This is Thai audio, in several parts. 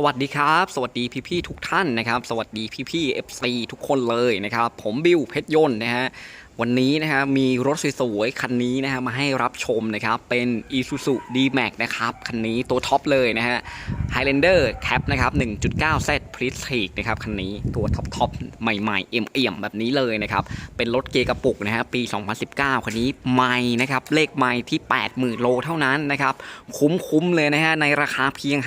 สวัสดีครับ สวัสดีพี่ๆทุกท่านนะครับ สวัสดีพี่ๆ FC ทุกคนเลยนะครับ ผมบิวเพชรยนต์นะฮะวันนี้นะฮะมีรถสวยๆคันนี้นะฮะมาให้รับชมนะครับเป็น Isuzu D-Max นะครับคันนี้ตัวท็อปเลยนะฮะ Highlander Cap นะครับ 1.9 Z Prestige นะครับ คันนี้ตัวท็อปท็อปใหม่ๆ เอี่ยมๆ แบบนี้เลยนะครับ เป็นรถเกียร์กระปุกนะฮะปี 2019 คันนี้ไม่นะครับ เลขไม่ที่ 80,000 โลเท่านั้นนะครับ คุ้มๆ เลยนะฮะ ในราคาเพียง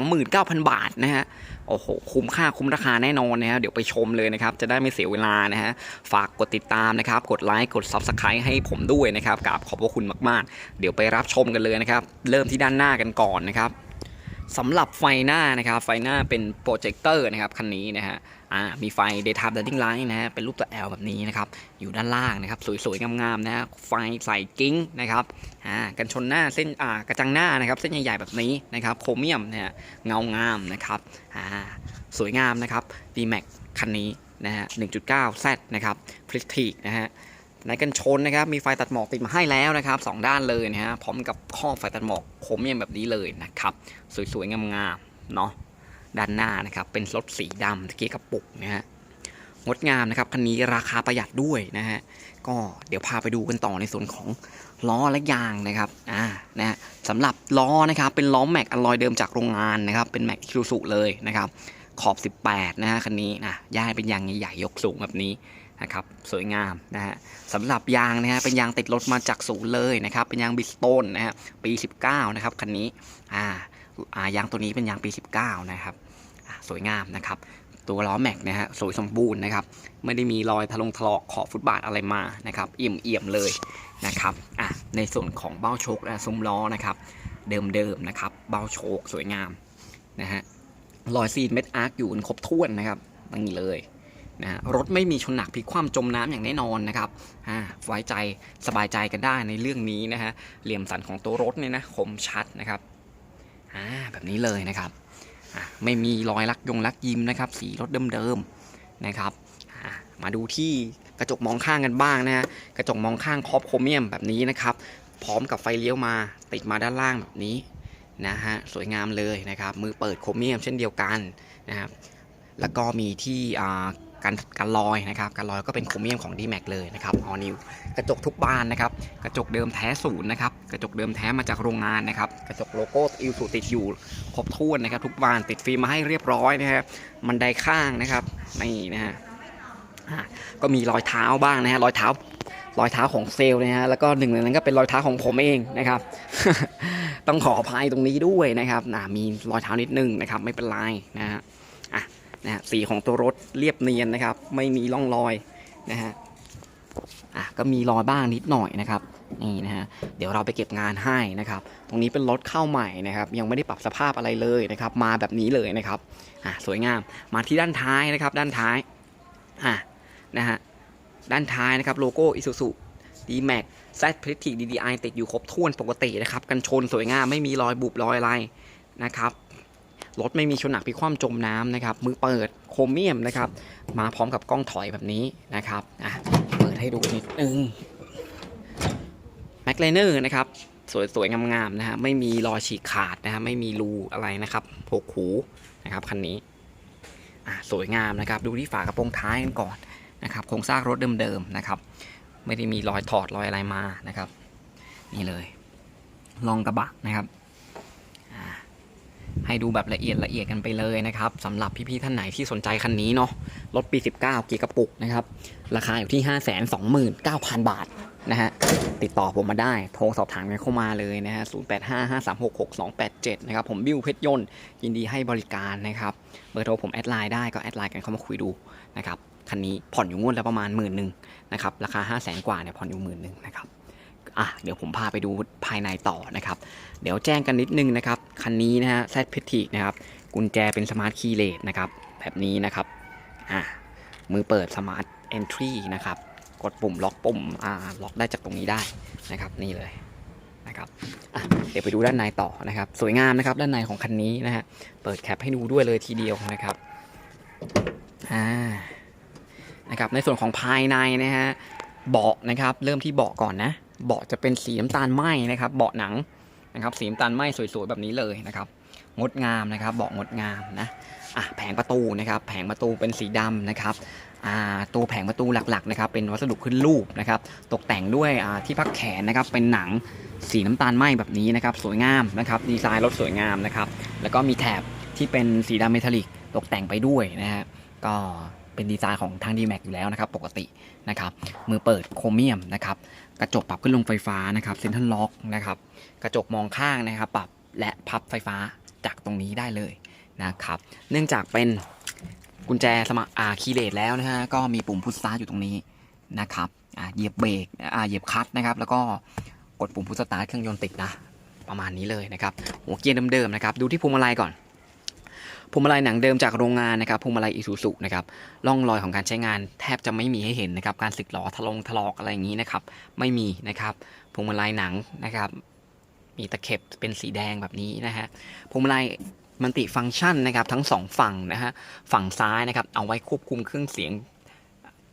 529,000 บาทนะฮะโอ้โห คุ้มค่าคุ้มราคาแน่นอนนะฮะเดี๋ยวไปชมเลยนะครับ จะได้ไม่เสียเวลานะฮะ ฝากกดติดตามนะครับ กดไลค์ กด Subscribe ให้ผมด้วยนะครับกราบขอบพระคุณมากๆ เดี๋ยวไปรับชมกันเลยนะครับ เริ่มที่ด้านหน้ากันก่อนนะครับ สำหรับไฟหน้านะครับไฟหน้าเป็นโปรเจคเตอร์นะครับคันนี้นะฮะอ่ามีไฟ daytime running light นะฮะเป็นรูปตัว L แบบนี้นะครับอยู่ด้านล่างนะครับสวยๆงามๆนะฮะไฟใส่กิ้งนะครับอ่ากันชนหน้าเส้นอ่ากระจังหน้านะครับเส้นใหญ่ๆแบบนี้นะครับโครเมียมนะฮะเงางามนะครับอ่าสวยงามนะครับ D-Max คันนี้นะฮะ1.9 Z นะครับ Prestige นะฮะ ในกันชนนะครับ มีไฟตัดหมอกติดมาให้แล้วนะครับสองด้านเลยนะฮะพร้อมกับข้อไฟตัดหมอกโคมียมแบบนี้เลยนะครับ สวยๆงามๆเนาะด้านหน้านะครับ เป็นรถสีดำตะเกียร์กระปุกนะฮะงดงามนะครับคันนี้ราคาประหยัดด้วยนะฮะก็เดี๋ยวพาไปดูกันต่อในส่วนของล้อและยางนะครับอ่านะฮะสำหรับล้อนะครับเป็นล้อแม็กอลลอยเดิมจากโรงงานนะครับ เป็นแม็กคิวสุเลยนะครับ ขอบ 18 นะฮะคันนี้นะย่าเป็นยางใหญ่ๆยกสูงแบบนี้ นะครับสวยงามนะฮะสำหรับยางนะฮะเป็นยางติดรถมาจากศูนย์เลยนะครับเป็นยางบิสโตนนะฮะปี 19 นะครับคันนี้อ่าอ่ายางตัวนี้เป็นยางปี 19 นะครับสวยงามนะครับตัวล้อแม็กนะฮะสวยสมบูรณ์นะครับไม่ได้มีรอยทะลงถลอกขอบฟุตบาทอะไรมานะครับเอี่ยมเอี่ยมเลยนะครับอะในส่วนของเบ้าโชคและซุ้มล้อนะครับเดิมๆนะครับเบ้าโชคสวยงามนะฮะรอยซีนเม็ดอาร์คอยู่ครบถ้วนนะครับนี่เลย นะรถไม่มีชนหนักพลิกคว่ำจมน้ำอย่างแน่นอนนะครับไว้ใจสบายใจกันได้ในเรื่องนี้นะฮะเหลี่ยมสันของตัวรถเนี่ยนะคมชัดนะครับแบบนี้เลยนะครับไม่มีรอยลักยงลักยิมนะครับ สีรถเดิมๆนะครับมาดูที่กระจกมองข้างกันบ้างนะฮะกระจกมองข้างครอบโครเมียมแบบนี้นะครับ พร้อมกับไฟเลี้ยวมาติดมาด้านล่างแบบนี้นะฮะสวยงามเลยนะครับ มือเปิดโครเมียมเช่นเดียวกันนะครับแล้วก็มีที่ การการลอยนะครับการลอยก็เป็นโครเมียมของ d m a x เลยนะครับออนิวกระจกทุกบานนะครับกระจกเดิมแท้ศูนย์นะครับกระจกเดิมแท้มาจากโรงงานนะครับกระจกโลโก้อิลสุติดอยู่ครบถ้วนนะครับทุกบานติดฟิล์มมาให้เรียบร้อยนะครับมันไดข้างนะครับนี่นะฮะก็มีรอยเท้าบ้างนะฮะรอยเท้ารอยเท้าของเซลล์นะฮะแล้วก็หนึ่งในนั้นก็เป็นรอยเท้าของผมเองนะครับ ต้องขออภัยตรงนี้ด้วยนะครับนะมีรอยเท้านิดนึงนะครับไม่เป็นไรนะฮะ นะฮะสีของตัวรถเรียบเนียนนะครับ ไม่มีร่องรอยนะฮะอะก็มีรอยบ้างนิดหน่อยนะครับนี่นะฮะเดี๋ยวเราไปเก็บงานให้นะครับ ตรงนี้เป็นรถเข้าใหม่นะครับ ยังไม่ได้ปรับสภาพอะไรเลยนะครับ มาแบบนี้เลยนะครับอะสวยงามมาที่ด้านท้ายนะครับ ด้านท้ายอะนะฮะด้านท้ายนะครับโลโก้ Isuzu D-Max Z p r e s t i g DDI ติดอยู่ครบถ้วนปกตินะครับ กันชนสวยงามไม่มีรอยบุบรอยอะไรนะครับ รถไม่มีชนหนักพลิกคว่ำจมน้ำนะครับ มือเปิดโครเมียมนะครับ มาพร้อมกับกล้องถอยแบบนี้นะครับอะเปิดให้ดูนิดนึงแม็กไลเนอร์นะครับ สวยๆ งามๆนะฮะไม่มีรอยฉีกขาดนะฮะไม่มีรูอะไรนะครับหกหูนะครับคันนี้อะสวยงามนะครับ ดูที่ฝากระโปรงท้ายกันก่อนนะครับโครงสร้างรถเดิมๆนะครับ ไม่ได้มีรอยถอดรอยอะไรมานะครับ นี่เลย ลองกระบะนะครับอ่า ให้ดูแบบละเอียดละเอียดกันไปเลยนะครับสำหรับพี่ๆท่านไหนที่สนใจคันนี้เนาะรถปี 19 กีกระปุกนะครับ ราคาอยู่ที่ 529,000 บาทนะฮะติดต่อผมมาได้ โทรสอบถามกันเข้ามาเลยนะฮะ 0855366287 นะครับ ผมบิวเพชรยนต์ ยินดีให้บริการนะครับ เบอร์โทรผมแอดไลน์ได้ก็แอดไลน์กันเข้ามาคุยดูนะครับ คันนี้ผ่อนอยู่งวดละประมาณหมื่นหนึ่งนะครับ ราคา 5 0 0แสนกว่าเนี่ยผ่อนอยู่หมื่นหนึ่งนะครับ อะเดี๋ยวผมพาไปดูภายในต่อนะครับ เดี๋ยวแจ้งกันนิดนึงนะครับ คันนี้นะฮะแซดพิทีนะครับ กุญแจเป็นสมาร์ทคีย์เลสนะครับ แบบนี้นะครับ อะมือเปิดสมาร์ทเอนทรีนะครับ กดปุ่มล็อกปุ่ม อ่า ล็อกได้จากตรงนี้ได้นะครับ นี่เลยนะครับอะเดี๋ยวไปดูด้านในต่อนะครับ สวยงามนะครับ ด้านในของคันนี้นะฮะ เปิดแคปให้ดูด้วยเลยทีเดียวนะครับ อ่า นะครับ ในส่วนของภายในนะฮะ เบาะนะครับ เริ่มที่เบาะก่อนนะ เบาะจะเป็นสีน้ำตาลไหมนะครับเบาะหนังนะครับสีน้ำตาลไหมสวยๆแบบนี้เลยนะครับงดงามนะครับเบาะงดงามนะอะแผงประตูนะครับแผงประตูเป็นสีดำนะครับอ่าตัวแผงประตูหลักๆนะครับเป็นวัสดุขึ้นรูปนะครับตกแต่งด้วยอ่าที่พักแขนนะครับเป็นหนังสีน้ำตาลไหมแบบนี้นะครับสวยงามนะครับดีไซน์รถสวยงามนะครับแล้วก็มีแถบที่เป็นสีดำเมทัลลิกตกแต่งไปด้วยนะฮะก็ เป็นดีไซน์ของทาง d m a x อยู่แล้วนะครับปกตินะครับมือเปิดโครเมียมนะครับกระจกปรับขึ้นลงไฟฟ้านะครับเซ็นทรัลล็อกนะครับกระจกมองข้างนะครับปรับและพับไฟฟ้าจากตรงนี้ได้เลยนะครับเนื่องจากเป็นกุญแจสมัครอ่าคีย์เลสแล้วนะฮะก็มีปุ่มพุชสตาร์อยู่ตรงนี้นะครับอ่าเหยียบเบรกอ่าเหยียบคลัตช์นะครับแล้วก็กดปุ่มพุชสตาร์เครื่องยนต์ติดนะประมาณนี้เลยนะครับหัวเกียร์เดิมๆนะครับดูที่พวงมาลัยก่อน พวงมาลัยหนังเดิมจากโรงงานนะครับพวงมาลัยอิซูซุนะครับร่องรอยของการใช้งานแทบจะไม่มีให้เห็นนะครับ การสึกหลอทะลงถลอกอะไรอย่างนี้นะครับ ไม่มีนะครับพวงมาลัยหนังนะครับ มีตะเข็บเป็นสีแดงแบบนี้นะฮะพวงมาลัยมันติฟังก์ชันนะครับ ทั้งสองฝั่งนะฮะฝั่งซ้ายนะครับ เอาไว้ควบคุมเครื่องเสียง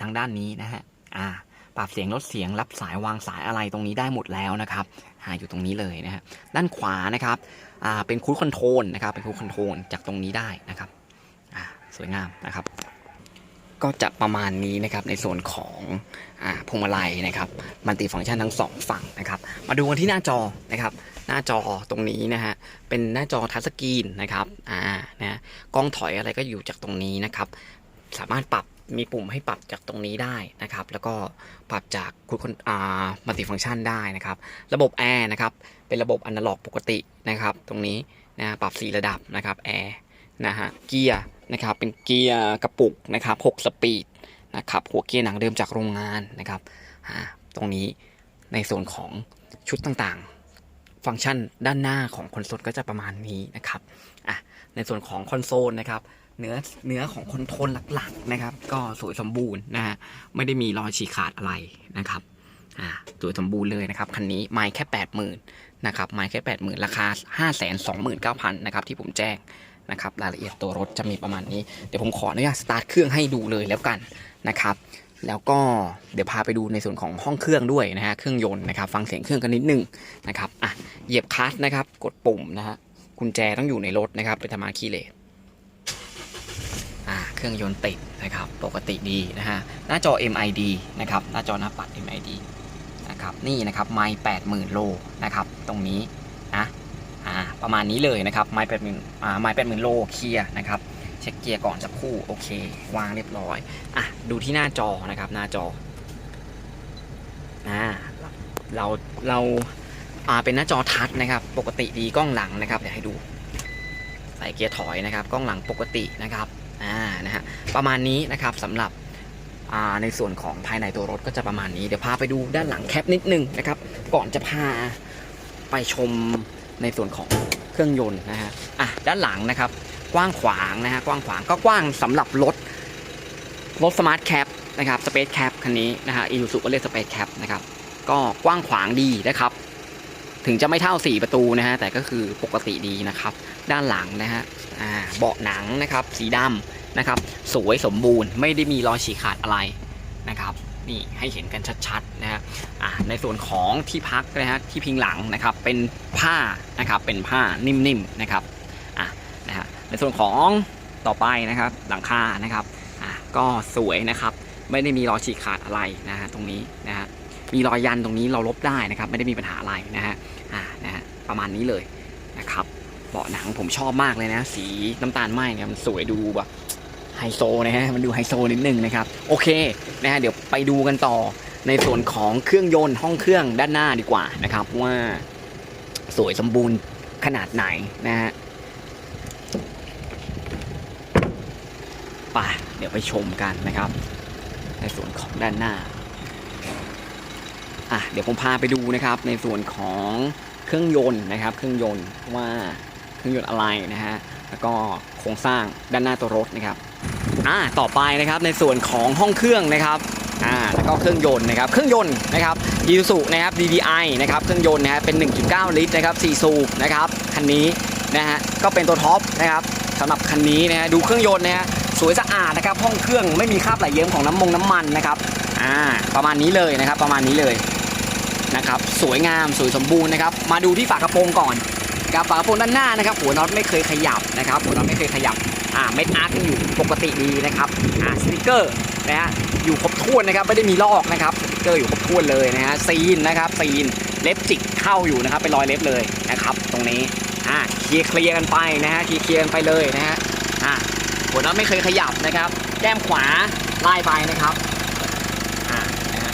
ทางด้านนี้นะฮะอ่า ปรับเสียงลดเสียงรับสายวางสายอะไรตรงนี้ได้หมดแล้วนะครับหาอยู่ตรงนี้เลยนะฮะด้านขวานะครับอ่าเป็นคูดคอนโทรลนะครับเป็นคูดคอนโทรลจากตรงนี้ได้นะครับอ่าสวยงามนะครับ ก็จะประมาณนี้นะครับในส่วนของอาพวงมาลัยนะครับมันติฟังก์ชันทั้งสองฝั่งนะครับ มาดูกันที่หน้าจอนะครับ หน้าจอตรงนี้นะฮะเป็นหน้าจอทัชสกรีนนะครับอ่านะกล้องถอยอะไรก็อยู่จากตรงนี้นะครับ สามารถปรับ มีปุ่มให้ปรับจากตรงนี้ได้นะครับ แล้วก็ปรับจากคุณคนอ่ามัลติฟังก์ชันได้นะครับ ระบบแอร์นะครับ เป็นระบบอนาล็อกปกตินะครับ ตรงนี้นะปรับสีระดับนะครับแอร์นะฮะเกียร์นะครับ เป็นเกียร์กระปุกนะครับ6สปีดนะครับ หัวเกียร์หนังเดิมจากโรงงานนะครับตรงนี้ในส่วนของชุดต่างๆ ฟังก์ชันด้านหน้าของคอนโซลก็จะประมาณนี้นะครับอะในส่วนของคอนโซลนะครับ เนื้อเนื้อของคอนโทรลหลักๆนะครับ ก็สวยสมบูรณ์นะฮะไม่ได้มีรอยฉีกขาดอะไรนะครับอ่าสวยสมบูรณ์เลยนะครับคันนี้ไม่แค่ 80,000นะครับไม่แค่80,000 ราคา 529,000นะครับที่ผมแจ้งนะครับรายละเอียดตัวรถจะมีประมาณนี้ เดี๋ยวผมขออนุญาตสตาร์ทเครื่องให้ดูเลยแล้วกันนะครับ แล้วก็เดี๋ยวพาไปดูในส่วนของห้องเครื่องด้วยนะฮะเครื่องยนต์นะครับ ฟังเสียงเครื่องกันนิดนึงนะครับอะเหยียบคลัตช์นะครับ กดปุ่มนะฮะกุญแจต้องอยู่ในรถนะครับเป็นธรรมาคีย์เลส เครื่องยนต์ติดนะครับ ปกติดีนะฮะ หน้าจอ MID นะครับ หน้าจอหน้าปัด MID นะครับ นี่นะครับไมล์80,000โลนะครับ ตรงนี้นะ อ่า ประมาณนี้เลยนะครับ ไมล์80,000อ่า ไมล์80,000โลเคลียร์นะครับ เช็คเกียร์ก่อนสักคู่ โอเค วางเรียบร้อย อะ ดูที่หน้าจอนะครับ หน้าจอ อ่า เรา เรา อ่า เป็นหน้าจอทัชนะครับ ปกติดีกล้องหลังนะครับ เดี๋ยวให้ดู ใส่เกียร์ถอยนะครับ กล้องหลังปกตินะครับ นะฮะประมาณนี้นะครับสำหรับในส่วนของภายในตัวรถก็จะประมาณนี้เดี๋ยวพาไปดูด้านหลังแคปนิดนึงนะครับก่อนจะพาไปชมในส่วนของเครื่องยนต์นะฮะอะด้านหลังนะครับกว้างขวางนะฮะกว้างขวางก็กว้างสำหรับรถรถสมาร์ทแคปนะครับสเปซแคปคันนี้นะฮะอีซูซูก็เรียกสเปซแคปนะครับก็กว้างขวางดีนะครับ ถึงจะไม่เท่า 4 ประตูนะฮะแต่ก็คือปกติดีนะครับ ด้านหลังนะฮะเบาะหนังนะครับสีดำ นะครับสวยสมบูรณ์ไม่ได้มีรอยฉีกขาดอะไรนะครับนี่ให้เห็นกันชัดๆนะฮะในส่วนของที่พักนะฮะที่พิงหลังนะครับเป็นผ้านะครับเป็นผ้านิ่มๆนะครับอ่านะฮะในส่วนของต่อไปนะครับหลังคานะครับอ่าก็สวยนะครับไม่ได้มีรอยฉีกขาดอะไรนะฮะตรงนี้นะฮะมีรอยยันตรงนี้เราลบได้นะครับไม่ได้มีปัญหาอะไรนะฮะอ่านะฮะประมาณนี้เลยนะครับเบาะหนังผมชอบมากเลยนะ สีน้ำตาลไหมเนี่ยมันสวยดูแบบ ไฮโซนะฮะมันดูไฮโซนิดนึงนะครับโอเคนะฮะเดี๋ยวไปดูกันต่อในส่วนของเครื่องยนต์ห้องเครื่องด้านหน้าดีกว่านะครับว่าสวยสมบูรณ์ขนาดไหนนะฮะไปเดี๋ยวไปชมกันนะครับ ในส่วนของด้านหน้าอะเดี๋ยวผมพาไปดูนะครับในส่วนของเครื่องยนต์นะครับ เครื่องยนต์ว่าเครื่องยนต์อะไรนะฮะแล้วก็โครงสร้างด้านหน้าตัวรถนะครับ อ่าต่อไปนะครับในส่วนของห้องเครื่องนะครับอ่าแล้วก็เครื่องยนต์นะครับเครื่องยนต์นะครับยูสุนะครับ DDI นะครับเครื่องยนต์นะฮะเป็น 1.9 ลิตรนะครับ4สูบนะครับคันนี้นะฮะก็เป็นตัวท็อปนะครับสำหรับคันนี้นะฮะดูเครื่องยนต์นะฮะสวยสะอาดนะครับห้องเครื่องไม่มีคราบไหลเยิ้มของน้ำมงน้ำมันนะครับอ่าประมาณนี้เลยนะครับประมาณนี้เลยนะครับสวยงามสวยสมบูรณ์นะครับมาดูที่ฝากระโปรงก่อนกับฝากระโปรงด้านหน้านะครับหัวน็อตไม่เคยขยับนะครับหัวน็อตไม่เคยขยับ เม็ดอาร์คยังอยู่ปกติดีนะครับอ่าสติกเกอร์นะฮะอยู่ครบถ้วนนะครับไม่ได้มีลอกนะครับสติกเกอร์อยู่ครบถ้วนเลยนะฮะซีนนะครับซีนเล็บจิกเข้าอยู่นะครับเป็นรอยเล็บเลยนะครับ ตรงนี้อ่าเคลียร์เคลียร์กันไปนะฮะเคลียร์เคลียร์กันไปเลยนะฮะอ่าหัวน็อตไม่เคยขยับนะครับ แก้มขวาไล่ไปนะครับอ่านะฮะ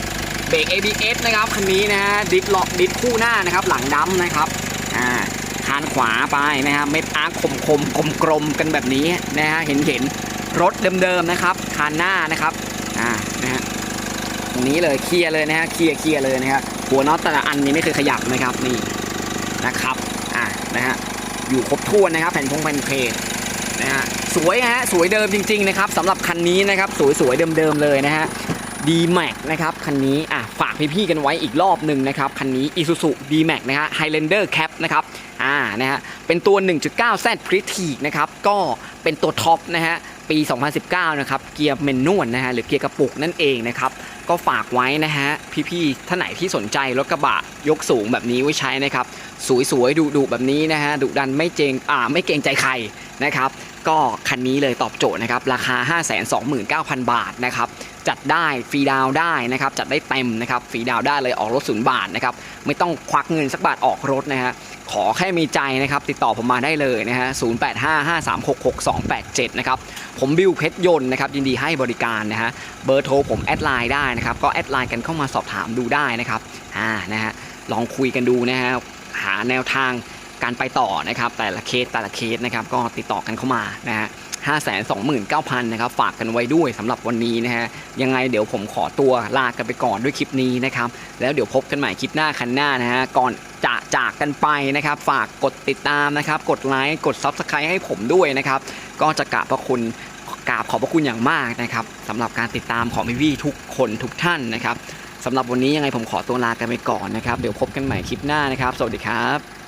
เบรก ABS นะครับคันนี้นะฮะดิสล็อกดิสคู่หน้านะครับ หลังดำนะครับอ่าานขวาไปนะฮะเม็ดอาร์คมคมกลมกลมกันแบบนี้นะฮะเห็นเห็นรถเดิมๆนะครับคานหน้านะครับอ่านะฮะตรงนี้เลยเคลียร์เลยนะฮะเคลียร์เคลียร์เลยนะฮะหัวน็อตแต่ละอันนี้ไม่เคยขยับนะครับนี่นะครับอ่านะฮะอยู่ครบถ้วนนะครับแผ่นพงแผ่นเพลทนะฮะสวยฮะสวยเดิมจริงๆนะครับสำหรับคันนี้นะครับสวยๆเดิมๆเลยนะฮะ d m a x นะครับคันนี้อะฝากพี่ๆกันไว้อีกรอบหนึ่งนะครับคันนี้ Isuzu d m a x นะฮะ Highlander Cap นะครับอ่า นะฮะเป็นตัว 1.9 Z p r i t i q นะครับก็เป็นตัวท็อปนะฮะปี 2019 นะครับเกียร์เมนนวลนะฮะหรือเกียร์กระปุกนั่นเองนะครับก็ฝากไว้นะฮะพี่ๆท่านไหนที่สนใจรถกระบะยกสูงแบบนี้ไว้ใช้นะครับสวยๆดุๆแบบนี้นะฮะดุดันไม่เจงอ่าไม่เกรงใจใครนะครับ ก็คันนี้เลยตอบโจทย์นะครับราคา 529,000 บาทนะครับจัดได้ฟรีดาวได้นะครับจัดได้เต็มนะครับฟรีดาวได้เลยออกรถศูนย์บาทนะครับไม่ต้องควักเงินสักบาทออกรถนะฮะขอแค่มีใจนะครับติดต่อผมมาได้เลยนะฮะ 0855366287 นะครับ ผมบิวเพชรยนต์นะครับยินดีให้บริการนะฮะ เบอร์โทรผมแอดไลน์ได้นะครับ ก็แอดไลน์กันเข้ามาสอบถามดูได้นะครับ อ่า นะฮะ ลองคุยกันดูนะฮะ หาแนวทาง การไปต่อนะครับแต่ละเคสแต่ละเคสนะครับก็ติดต่อกันเข้ามานะฮะ529,000นเก้าพันนะครับฝากกันไว้ด้วยสำหรับวันนี้นะฮะยังไงเดี๋ยวผมขอตัวลากันไปก่อนด้วยคลิปนี้นะครับแล้วเดี๋ยวพบกันใหม่คลิปหน้าคันหน้านะฮะก่อนจะจากกันไปนะครับ ฝากกดติดตามนะครับ กดไลค์กด Subscribe ให้ผมด้วยนะครับ ก็จะกราบพระคุณกราบขอบพระคุณอย่างมากนะครับสำหรับการติดตามของพี่ๆทุกคนทุกท่านนะครับสำหรับวันนี้ยังไงผมขอตัวลากันไปก่อนนะครับ เดี๋ยวพบกันใหม่คลิปหน้านะครับ สวัสดีครับ